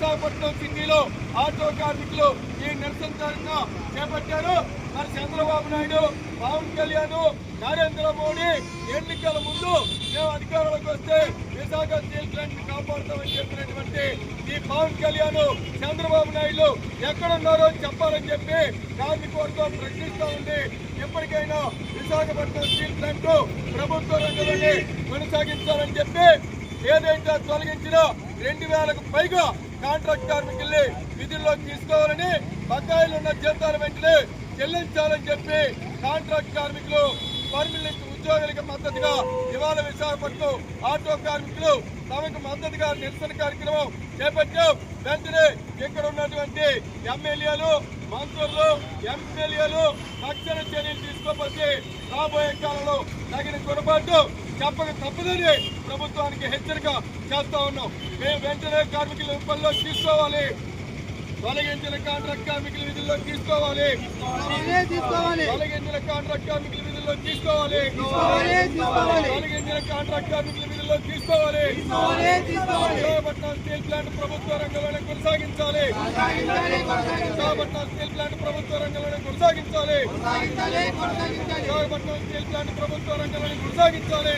విశాఖపట్నం సిటీలో ఆటో కార్మికులు ఈ నిరసన ధర్నా చేపట్టారు. మరి చంద్రబాబు నాయుడు పవన్ కళ్యాణ్ నరేంద్ర మోడీ ఎన్నికల ముందు మేము అధికారంలోకి వస్తే విశాఖ స్టీల్ ప్లాంట్ని కాపాడుతామని చెప్పినటువంటి ఈ పవన్ కళ్యాణ్ చంద్రబాబు నాయుడు ఎక్కడున్నారో చెప్పాలని చెప్పి కార్మిక వర్గం ప్రశ్నిస్తా ఉంది ఎప్పటికైనా విశాఖపట్నం స్టీల్ ప్లాంట్ ప్రభుత్వ రంగంలోనే కొనసాగించాలని చెప్పి ఏదైతే తొలగించిన రెండు వేలకు పైగా కాంట్రాక్ట్ కార్మికుల్ని విధుల్లోకి తీసుకోవాలని బకాయిలు ఉన్న జీతాలు వెంటనే చెల్లించాలని చెప్పి కాంట్రాక్ట్ కార్మికులు పర్మినెంట్ ఉద్యోగులకు మద్దతుగా ఇవాళ విశాఖపట్నం ఆటో కార్మికులు తమకు మద్దతుగా నిరసన కార్యక్రమం చేపట్టాం వెంటనే ఇక్కడ ఉన్నటువంటి ఎమ్మెల్యేలు మంత్రులు ఎమ్మెల్యేలు తక్షణ చర్యలు తీసుకోకపోతే రాబోయే కాలంలో తగిన గుణపాటు చెప్పక తప్పదని ప్రభుత్వానికి హెచ్చరిక చేస్తా ఉన్నాం. మేము వెంటనే కార్మికుల పనిలో తీసుకోవాలి. తొలగించిన కాంట్రాక్ట్ కార్మికుల విధుల్లో తీసుకోవాలి. తొలగించిన కాంట్రాక్ట్ కార్మికుల విధుల్లో తీసుకోవాలి. తొలగించిన కాంట్రాక్ట్ కార్మికుల విధుల్లో తీసుకోవాలి స్టీల్ ప్లాంట్ ప్రభుత్వ రంగంలోనే కొనసాగించాలి. విశాఖపట్నం స్టీల్ ప్లాంట్ ప్రభుత్వ రంగంలోనే కొనసాగించాలి. విశాఖపట్నం స్టీల్ ప్లాంట్ ప్రభుత్వ రంగంలోనే కొనసాగించాలి.